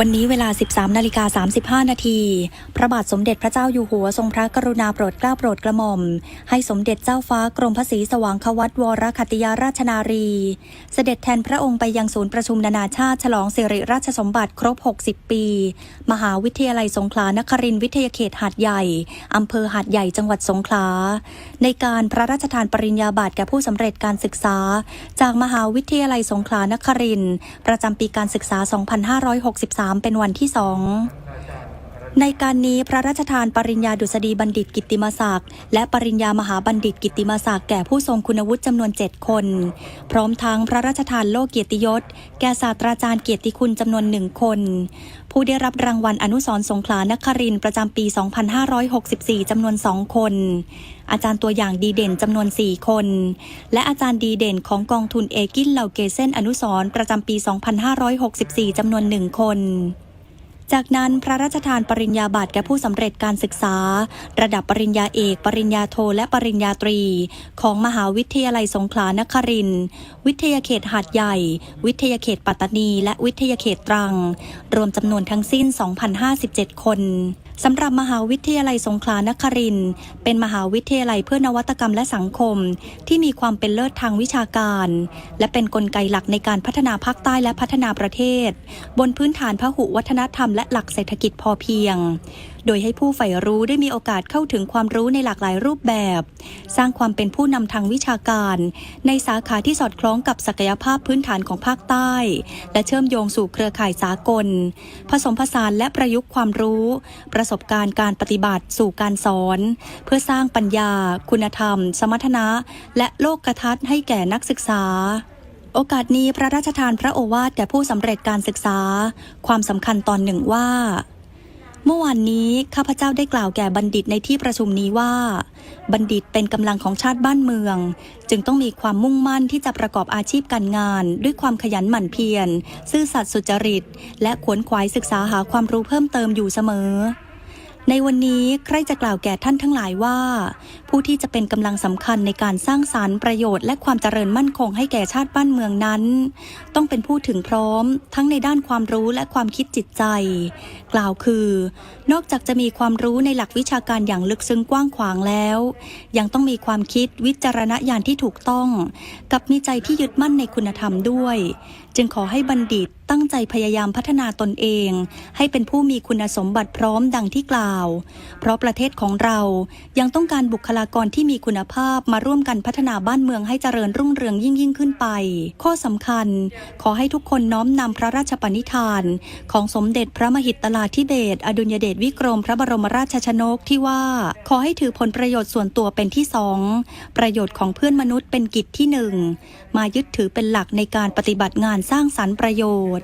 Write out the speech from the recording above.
วันนี้เวลา 13นาฬิกา35 นาที พระบาทสมเด็จพระเจ้าอยู่หัวทรงพระกรุณาโปรดเกล้าโปรดกระหม่อม ให้สมเด็จเจ้าฟ้ากรมพระศรีสว่างควัตวรคัตติยาราชนารี เสด็จแทนพระองค์ไปยังศูนย์ประชุมนานาชาติฉลองสิริราชสมบัติครบ 60 ปี มหาวิทยาลัยสงขลานครินทร์วิทยาเขตหาดใหญ่ อำเภอหาดใหญ่จังหวัดสงขลา ในการพระราชทานปริญญาบัตรแก่ผู้สำเร็จการศึกษา จากมหาวิทยาลัยสงขลานครินทร์ประจำปีการศึกษา 2563เป็นวันที่ 2 ในการนี้พระราชทานปริญญาดุษฎีบัณฑิตกิติมศักดิ์และปริญญามหาบัณฑิตกิติมศักดิ์แก่ผู้ทรงคุณวุฒิจำนวน 7 คน พร้อมทั้งพระราชทานโลกเกียรติยศ แก่ศาสตราจารย์เกียรติคุณจำนวนหนึ่งคน ผู้ได้รับรางวัลอนุสรณ์สงขลานครินประจำปี 2564 จำนวน 2 คน อาจารย์ตัวอย่างดีเด่นจำนวน 4 คน และอาจารย์ดีเด่นของกองทุนเอกินเหล่าเกเซนอนุสรณ์ประจำปี 2564 จำนวน 1 คน จากนั้นพระราชทานปริญญาบัตรแก่ผู้สำเร็จการศึกษา ระดับปริญญาเอก ปริญญาโทและปริญญาตรี ของมหาวิทยาลัยสงขลานครินทร์วิทยาเขตหาดใหญ่ วิทยาเขตปัตตานี และวิทยาเขตตรัง รวมจำนวนทั้งสิ้น 2,057 คน สำหรับมหาวิทยาลัยสงขลานครินเป็นมหาวิทยาลัยเพื่อนวัตกรรมและสังคม ที่มีความเป็นเลิศทางวิชาการ และเป็นนกลไกหลักในการพัฒนาภาคใต้และพัฒนาประเทศ บนพื้นฐานพหุวัฒนธรรมและหลักเศรษฐกิจพอเพียง โดยให้ผู้ใฝ่รู้ได้มีโอกาสเข้าถึงความรู้ในหลากหลายรูปแบบ สร้างความเป็นผู้นำทางวิชาการ ในสาขาที่สอดคล้องกับศักยภาพพื้นฐานของภาคใต้ และเชื่อมโยงสู่เครือข่ายสากล ผสมผสานและประยุกต์ความรู้ ประสบการณ์การปฏิบัติสู่การสอน เพื่อสร้างปัญญา คุณธรรม สมรรถนะ และโลกทัศน์ให้แก่นักศึกษาโอกาสนี้พระราชทานพระโอวาทแก่ผู้สำเร็จการศึกษา ความสำคัญตอนหนึ่งว่า เมื่อวานนี้ข้าพเจ้าได้กล่าวแก่บัณฑิตในที่ประชุมนี้ว่า บัณฑิตเป็นกำลังของชาติบ้านเมือง จึงต้องมีความมุ่งมั่นที่จะประกอบอาชีพการงาน ด้วยความขยันหมั่นเพียรซื่อสัตย์สุจริต และขวนขวายศึกษาหาความรู้เพิ่มเติมอยู่เสมอ ในวันนี้ใครจะกล่าวแก่ท่านทั้งหลายว่า ผู้ที่จะเป็นกำลังสำคัญในการสร้างสารรค์ประโยชน์และความเจริญมั่นคงให้แก่ชาติบ้านเมืองนั้น ต้องเป็นผู้ถึงพร้อม ทั้งในด้านความรู้และความคิดจิตใจ กล่าวคือ นอกจากจะมีความรู้ในหลักวิชาการอย่างลึกซึ้งกว้างขวางแล้ว ยังต้องมีความคิดวิจารณญาณที่ถูกต้อง กับมีใจที่ยึดมั่นในคุณธรรมด้วย จึงขอให้บัณฑิต ตั้งใจพยายามพัฒนาตนเอง ให้เป็นผู้มีคุณสมบัติพร้อมดังที่กล่าว เพราะประเทศของเรายังต้องการบุคลากรที่มีคุณภาพมาร่วมกันพัฒนาบ้านเมืองให้เจริญรุ่งเรืองยิ่งยิ่งขึ้นไป ข้อสำคัญ ขอให้ทุกคนน้อมนำพระราชปณิธาน ของสมเด็จพระมหิตลาธิเบศอดุลยเดชวิกรมพระบรมราชชนกที่ว่า ขอให้ถือผลประโยชน์ส่วนตัวเป็นที่สองประโยชน์ของเพื่อนมนุษย์เป็นกิจที่หนึ่งมายึดถือเป็นหลักในการปฏิบัติงานสร้างสรรค์ประโยชน์